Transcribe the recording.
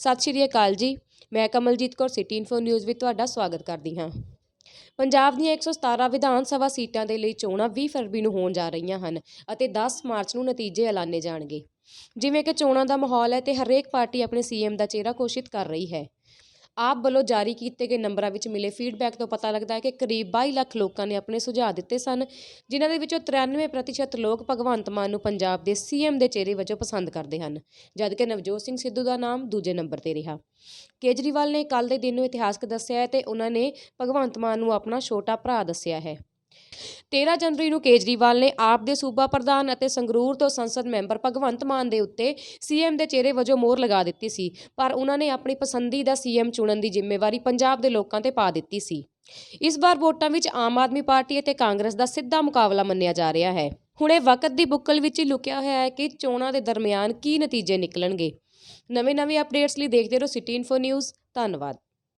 ਸਤਿ ਸ਼੍ਰੀ ਅਕਾਲ ਜੀ। ਮੈਂ Kamaljeet Kaur city info news ਵਿੱਚ ਤੁਹਾਡਾ ਸਵਾਗਤ ਕਰਦੀ ਹਾਂ। ਪੰਜਾਬ ਦੀਆਂ 117 ਵਿਧਾਨ ਸਭਾ ਸੀਟਾਂ ਦੇ ਲਈ ਚੋਣਾਂ 20 ਫਰਵਰੀ ਨੂੰ ਹੋਣ ਜਾ ਰਹੀਆਂ ਹਨ ਅਤੇ 10 ਮਾਰਚ ਨੂੰ ਨਤੀਜੇ ਐਲਾਨੇ ਜਾਣਗੇ। ਜਿਵੇਂ ਕਿ ਚੋਣਾਂ ਦਾ ਮਾਹੌਲ ਹੈ ਤੇ ਹਰੇਕ ਪਾਰਟੀ ਆਪਣੇ ਸੀਐਮ ਦਾ ਚਿਹਰਾ ਘੋਸ਼ਿਤ ਕਰ ਰਹੀ ਹੈ। ਆਪ ਵੱਲੋਂ ਜਾਰੀ ਕੀਤੇ ਗਏ ਨੰਬਰਾਂ ਵਿੱਚ ਮਿਲੇ ਫੀਡਬੈਕ ਤੋਂ ਪਤਾ ਲੱਗਦਾ ਹੈ ਕਿ ਕਰੀਬ 22 ਲੱਖ ਲੋਕਾਂ ਨੇ ਆਪਣੇ ਸੁਝਾਅ ਦਿੱਤੇ ਸਨ, ਜਿਨ੍ਹਾਂ ਦੇ ਵਿੱਚੋਂ 93% ਲੋਕ ਭਗਵੰਤ ਮਾਨ ਨੂੰ ਪੰਜਾਬ ਦੇ ਸੀਐਮ ਦੇ ਚਿਹਰੇ ਵਜੋਂ ਪਸੰਦ ਕਰਦੇ ਹਨ, ਜਦਕਿ ਨਵਜੋਤ ਸਿੰਘ ਸਿੱਧੂ ਦਾ ਨਾਮ ਦੂਜੇ ਨੰਬਰ ਤੇ ਰਿਹਾ। ਕੇਜਰੀਵਾਲ ਨੇ ਕੱਲ ਦੇ ਦਿਨ ਨੂੰ ਇਤਿਹਾਸਕ ਦੱਸਿਆ ਹੈ ਤੇ ਉਹਨਾਂ ਨੇ ਭਗਵੰਤ ਮਾਨ ਨੂੰ ਆਪਣਾ ਛੋਟਾ ਭਰਾ ਦੱਸਿਆ ਹੈ। 13 ਜਨਵਰੀ ਨੂੰ ਕੇਜਰੀਵਾਲ ਨੇ ਆਪ ਦੇ ਸੂਬਾ ਪ੍ਰਧਾਨ ਅਤੇ ਸੰਗਰੂਰ ਤੋਂ ਸੰਸਦ ਮੈਂਬਰ ਭਗਵੰਤ ਮਾਨ ਦੇ ਉੱਤੇ ਸੀਐਮ ਦੇ ਚਿਹਰੇ ਵਜੋਂ ਮੋਹਰ ਲਗਾ ਦਿੱਤੀ ਸੀ, ਪਰ ਉਹਨਾਂ ਨੇ ਆਪਣੀ ਪਸੰਦੀਦਾ ਸੀਐਮ ਚੁਣਨ ਦੀ ਜ਼ਿੰਮੇਵਾਰੀ ਪੰਜਾਬ ਦੇ ਲੋਕਾਂ ਤੇ ਪਾ ਦਿੱਤੀ ਸੀ। ਇਸ ਵਾਰ ਵੋਟਾਂ ਵਿੱਚ ਆਮ ਆਦਮੀ ਪਾਰਟੀ ਅਤੇ ਕਾਂਗਰਸ ਦਾ ਸਿੱਧਾ ਮੁਕਾਬਲਾ ਮੰਨਿਆ ਜਾ ਰਿਹਾ ਹੈ। ਹੁਣੇ ਵਕਤ ਦੀ ਬੁੱਕਲ ਵਿੱਚ ਹੀ ਲੁਕਿਆ ਹੋਇਆ ਹੈ ਕਿ ਚੋਣਾਂ ਦੇ ਦਰਮਿਆਨ ਕੀ ਨਤੀਜੇ ਨਿਕਲਣਗੇ। ਨਵੇਂ-ਨਵੇਂ ਅਪਡੇਟਸ ਲਈ ਦੇਖਦੇ ਰਹੋ ਸਿਟੀ ਇਨਫੋ ਨਿਊਜ਼ ਧੰਨਵਾਦ।